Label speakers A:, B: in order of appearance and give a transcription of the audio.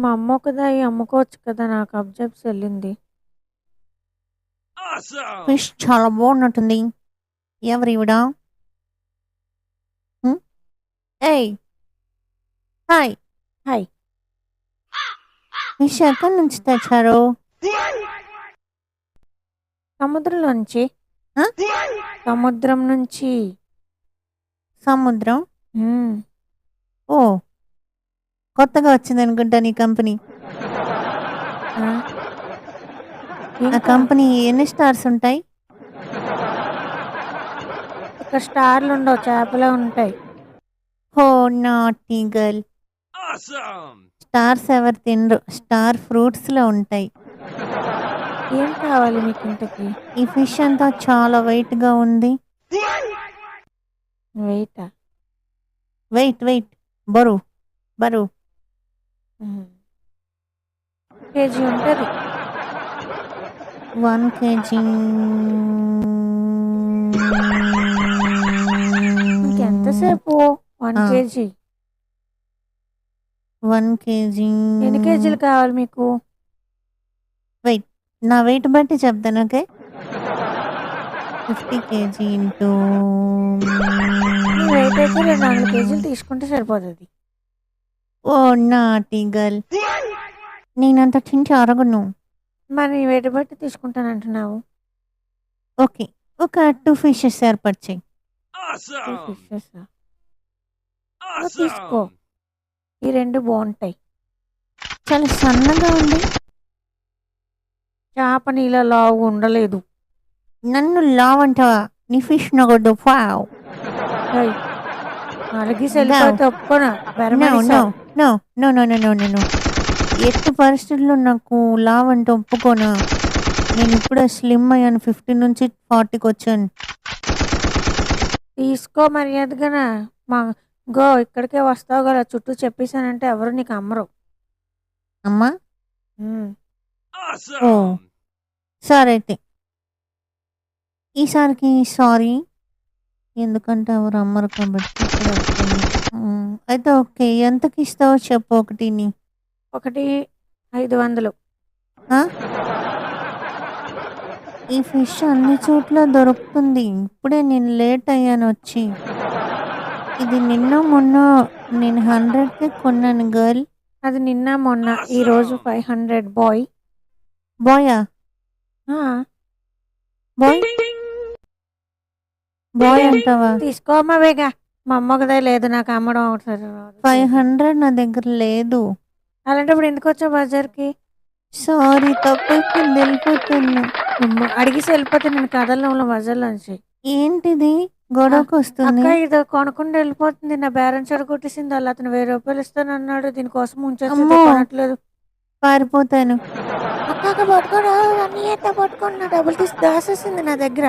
A: మా అమ్మ ఒకదాయి అమ్ముకోవచ్చు కదా నాకు అబ్జెప్స్ వెళ్ళింది.
B: ఫిష్ చాలా బాగున్నట్టుంది. ఎవరు ఈవిడ? హ్మ్? ఏయ్! హాయ్!
A: హాయ్.
B: ఫిష్ ఎక్కడి నుంచి తెచ్చారు?
A: సముద్రంలోంచి
B: ఆ?
A: సముద్రం నుంచి.
B: సముద్రం?
A: మ్మ్.
B: ఓ! కొత్తగా వచ్చింది అనుకుంటా నీ కంపెనీ.
A: ఆ?
B: కంపెనీ ఎన్ని స్టార్స్ ఉంటాయి?
A: ఇక్కడ స్టార్లు ఉండవు చేపలే ఉంటాయి.
B: హో నాటి గర్ల్. స్టార్స్ ఎవరు తినరు స్టార్ ఫ్రూట్స్లో ఉంటాయి.
A: ఏం కావాలి మీకు ఇంతకి?
B: ఈ ఫిష్ అంతా చాలా వెయిట్గా ఉంది.
A: వెయిటా?
B: Weight weight. బరువు బరువు.
A: కేజీ ఉంటుంది.
B: One KG.
A: ఇంకెంతసేపు? వన్. కేజీ.
B: One KG.
A: ఎన్ని కేజీలు కావాలి మీకు?
B: నా వెయిట్ బట్టి చెప్తాను okay? Fifty KG into
A: weight అయితే రెండు వందల కేజీలు తీసుకుంటే సరిపోతుంది.
B: ఓ నాటి గర్ల్ నేనంత తింటే అరగను.
A: మరి నీ వెయిట్ బట్టి తీసుకుంటాను అంటున్నావు
B: ఓకే ఒక టూ ఫిషెస్ ఏర్పాటు చేయి.
A: Two fishes ఆ? ఆ, తీసుకో. ఈ రెండు బాగుంటాయి.
B: చాలా సన్నగా ఉంది.
A: చేప నీళ్ళ లావు ఉండలేదు.
B: నన్ను లావంటావా నీ ఫిష్ నగొద్దు ఫావ్.
A: అడిగి వెళ్ళిపోతే ఒప్పుకోనా?
B: No no no no no నేను ఎట్టి పరిస్థితుల్లో నాకు లావ్ అంటే ఒప్పుకోనా? నేను ఇప్పుడే స్లిమ్ అయ్యాను ఫిఫ్టీ నుంచి ఫార్టీకి వచ్చాను.
A: తీసుకో మర్యాదగానా? మా గో ఇక్కడికే వస్తావు కదా చుట్టూ చెప్పేశానంటే ఎవరు నీకు అమ్మరు.
B: అమ్మా? ఓ. సరే అయితే. ఈసారికి సారీ ఎందుకంటే ఎవరు అమ్మరు కాబట్టి ఇక్కడ అయితే ఓకే. ఎంతకి ఇస్తావో చెప్పు ఒకటిని?
A: ఒకటి ఐదు వందలు.
B: ఆ? ఈ ఫిష్ అన్ని చోట్ల దొరుకుతుంది. ఇప్పుడే నేను లేట్ అయ్యాను వచ్చి. ఇది నిన్న మొన్న నేను హండ్రెడ్కి కొన్నాను గర్ల్.
A: అది నిన్న మొన్న ఈ రోజు ఫైవ్ హండ్రెడ్ బాయ్.
B: బాయా? బాయ్? బాయ్ అంటావా?
A: తీసుకోమ్మా వేగా. మా అమ్మ ఒకదే లేదు నాకు అమ్మడం ఒకసారి.
B: ఫైవ్ హండ్రెడ్ నా దగ్గర లేదు.
A: అలాంటప్పుడు ఎందుకు వచ్చావు బజార్కి?
B: సారీ తప్పైపోయింది వెళ్ళిపోతున్నా.
A: అమ్మ, అడిగేసి వెళ్ళిపోతే నేను కదల్లో బజార్లో నుంచి.
B: ఏంటిది? గొడవకు వస్తుంది.
A: అక్క ఇది కొనకుండా వెళ్ళిపోతుంది. నా బేరం చెడగొట్టేసింది అలా అతను వెయ్యి రూపాయలు ఇస్తాను అన్నాడు. దీనికోసం ఉంచేస్తే
B: అమ్మో.
A: కొనట్లేదు.
B: పారిపోతాను.
A: అక్క పట్టుకోరా. అన్ని ఎంత పట్టుకున్నా డబ్బులు తీసి దాసేసింది నా దగ్గర.